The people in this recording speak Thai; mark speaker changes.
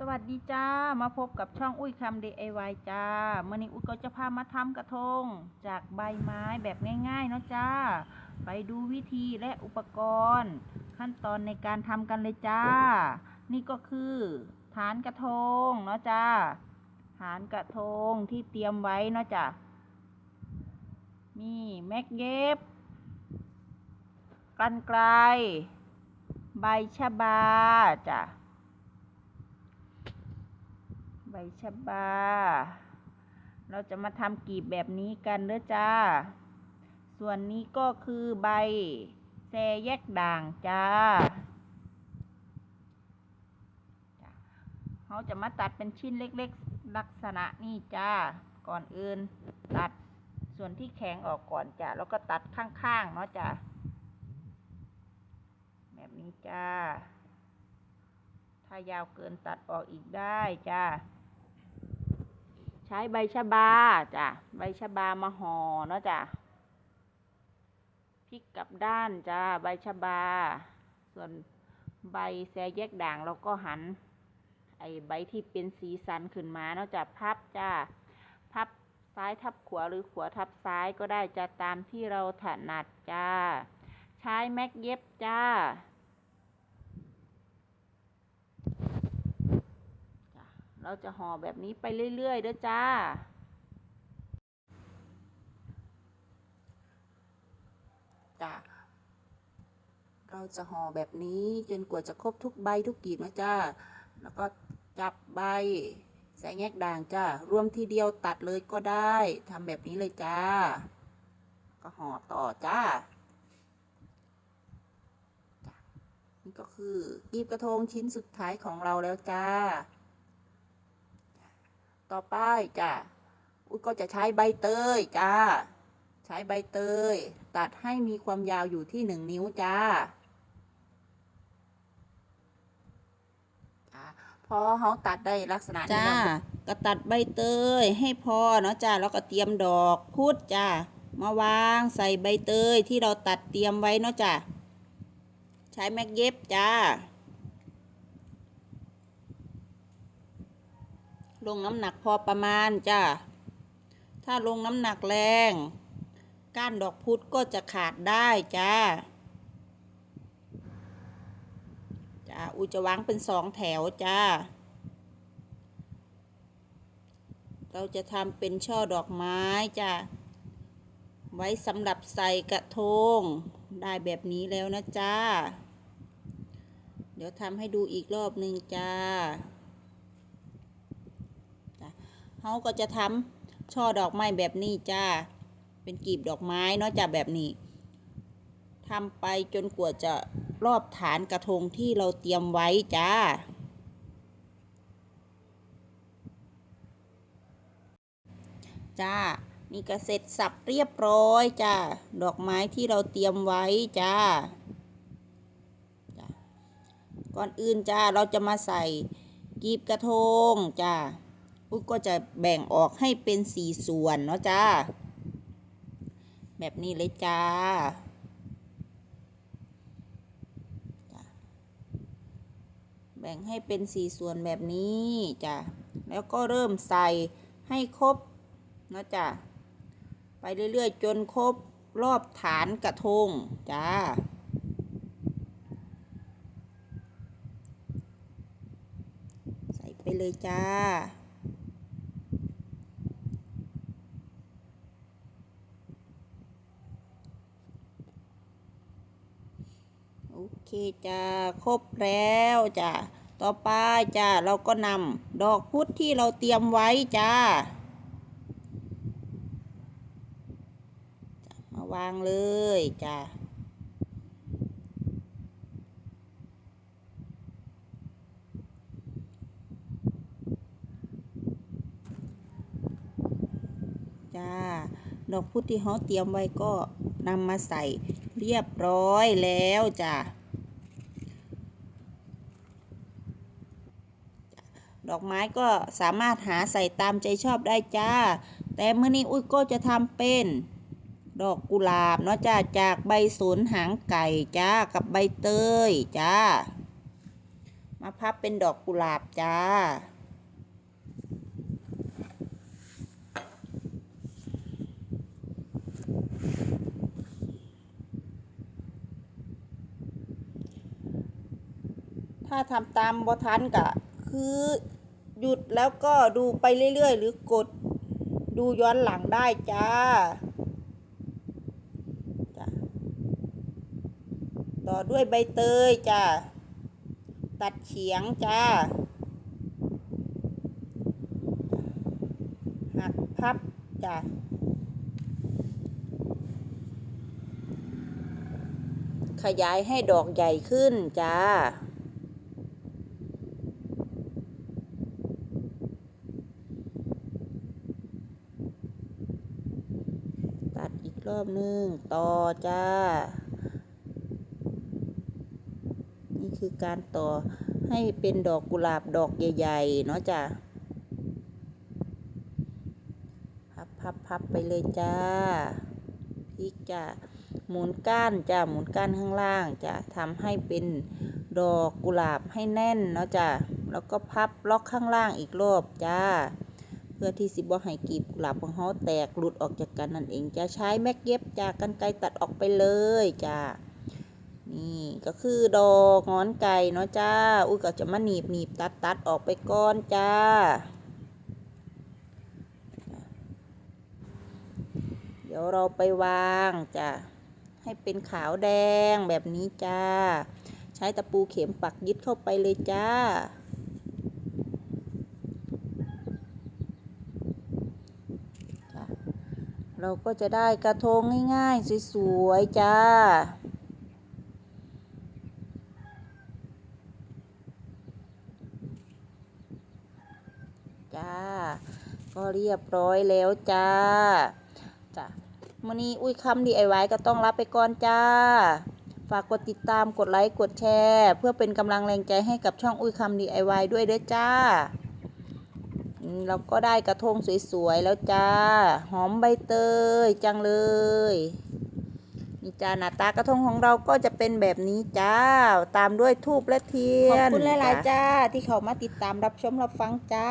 Speaker 1: สวัสดีจ้า มาพบกับช่องอุ้ยคำ DIY จ้าเมื่อนี้อุ้ยก็จะพามาทำกระทง จากใบไม้แบบง่ายๆเนาะจ้า ไปดูวิธีและอุปกรณ์ ขั้นตอนในการทำกันเลยจ้า นี่ก็คือฐานกระทงเนาะจ้าฐานกระทงที่เตรียมไว้เนาะจ้ามีแม็กเย็บกันไกล ใบชะบาจ้ะ ใบชะบา เราจะมาทำกีบแบบนี้กันเด้อจ้า ส่วนนี้ก็คือใบแซแยกด่างจ้าเขาจะมาตัดเป็นชิ้นเล็กๆ ลักษณะนี้จ้า ก่อนอื่น ตัดส่วนที่แข็งออกก่อนจ้ะแล้วก็ตัดข้างๆ เนาะจ้ะแบบนี้จ้า ถ้ายาวเกินตัดออกอีกได้จ้า ใช้ใบชะบาจ้ะใบชะบามาห่อเนาะจ้ะพลิกกลับด้านจ้าใบชะบา ส่วนใบแซแยกด่างเราก็หัน ไอใบที่เป็นสีสันขึ้นมาเนาะจ้ะพับจ้าพับซ้ายทับขวาหรือขวาทับซ้ายก็ได้จะตามที่เราถนัดจ้า ใช้แม็กเย็บจ้า จ้ะ เราจะห่อแบบนี้ไปเรื่อยๆเด้อจ้า จ้ะเราจะห่อแบบนี้จนกว่าจะครบทุกใบทุกกีบนะจ้า แล้วก็จับใบใส่แงกด่างจ้ารวมทีเดียวตัดเลยก็ได้ทำแบบนี้เลยจ้า ก็ห่อต่อจ้านี่ก็คือกีบกระทงชิ้นสุดท้ายของเราแล้วจ้า ต่อไปจ้ะอุ้ยก็จะใช้ใบเตยจ้า ใช้ใบเตย ตัดให้มีความยาวอยู่ที่หนึ่งนิ้วจ้าจ้าพอเขาตัดได้ลักษณะนี้
Speaker 2: จ้า
Speaker 1: แล้ว
Speaker 2: ก็ตัดใบเตยให้พอเนาะจ้าแล้วก็เตรียมดอกพุธจ้ามาวางใส่ใบเตยที่เราตัดเตรียมไว้เนาะจ้าใช้แม็กเย็บจ้า ลงน้ำหนักพอประมาณจ้าถ้าลงน้ำหนักแรง ก้านดอกพุธก็จะขาดได้จ้าจ้าอุจะวางเป็นสองแถวจ้า เราจะทำเป็นช่อดอกไม้จ้ะไว้สำหรับใส่กระทง ได้แบบนี้แล้วนะจ้า เดี๋ยวทำให้ดูอีกรอบหนึ่งจ้า เขาก็จะทำช่อดอกไม้แบบนี้จ้า เป็นกีบดอกไม้เนาะจ้ะแบบนี้ทำไปจนกว่าจะรอบฐานกระทงที่เราเตรียมไว้จ้าจ้า นี่ก็เสร็จสับเรียบร้อยจ้า ดอกไม้ที่เราเตรียมไว้จ้าจ้าก่อนอื่นจ้า เราจะมาใส่กีบกระทงจ้า อุ๊กก็จะแบ่งออกให้เป็นสี่ส่วนเนาะจ้า แบบนี้เลยจ้า แบ่งให้เป็นสี่ส่วนแบบนี้จ้าแล้วก็เริ่มใส่ให้ครบเนาะจ้ะ ไปเรื่อยๆ จนครบรอบฐานกระทงจ้าใส่ไปเลยจ้า โอ เคจ้าครบแล้วจ้าต่อไปจ้าเราก็นำดอกพุธที่เราเตรียมไว้จ้ามาวางเลยจ้าจ้าดอกพุธที่เขาเตรียมไว้ก็นำมาใส่เรียบร้อยแล้วจ้า ดอกไม้ก็สามารถหาใส่ตามใจชอบได้จ้า แต่เมื่อนี้อุ้ยก็จะทำเป็น ดอกกุหลาบเนาะจ้าจากใบสนหางไก่จ้ากับใบเตยจ้า มาพับเป็นดอกกุหลาบจ้าถ้าทำตามบทันกะคือ หยุดแล้วก็ดูไปเรื่อยๆ หรือกดดูย้อนหลังได้จ้าจ้ะต่อด้วยใบเตยจ้าตัดเฉียงจ้าหักพับจ้าขยายให้ดอกใหญ่ขึ้นจ้า ตัดอีก รอบหนึง ต่อจ้า นี่คือการต่อให้เป็นดอกกุหลาบดอกใหญ่ๆ เนาะจ้ะพับพับพับไปเลยจ้าพลิกจ้ะหมุนก้านจ้ะหมุนก้านข้างล่างจ้ะทำให้เป็นดอกกุหลาบให้แน่นเนาะจ้ะแล้วก็พับล็อกข้างล่างอีกรอบจ้า เพื่อที่สิบ่ให้กีบกุหลาบของเขาแตกหลุดออกจากกันนั่นเองจะใช้แม็กเย็บจากกันไกตัดออกไปเลยจ้านี่ก็คือดอกงอนไก่เนาะจ้า อุ้ยก็จะมาหนีบหนีบตัดตัดออกไปก่อนจ้า เดี๋ยวเราไปวางจ้ะให้เป็นขาวแดงแบบนี้จ้า ใช้ตะปูเข็มปักยึดเข้าไปเลยจ้า จ้ะ เราก็จะได้กระทงง่ายๆ สวยๆ จ้า จ้า ก็เรียบร้อยแล้วจ้า จ้ะมื่อนี้อุ้ยคำดีไอไว้ก็ต้องรับไปก่อนจ้า ฝากกดติดตามกดไลค์ กดแชร์ เพื่อเป็นกำลังแรงใจให้กับช่องอุ้ยคำดีไอไว้ด้วยเด้อจ้า เราก็ได้กระทงสวยๆแล้วจ้า หอมใบเตยจังเลยนี่จ้าหน้าตากระทงของเราก็จะเป็นแบบนี้จ้า ตามด้วยทูบและเทียน ขอบคุณหลายๆจ้า ที่เขามาติดตามรับชมรับฟังจ้า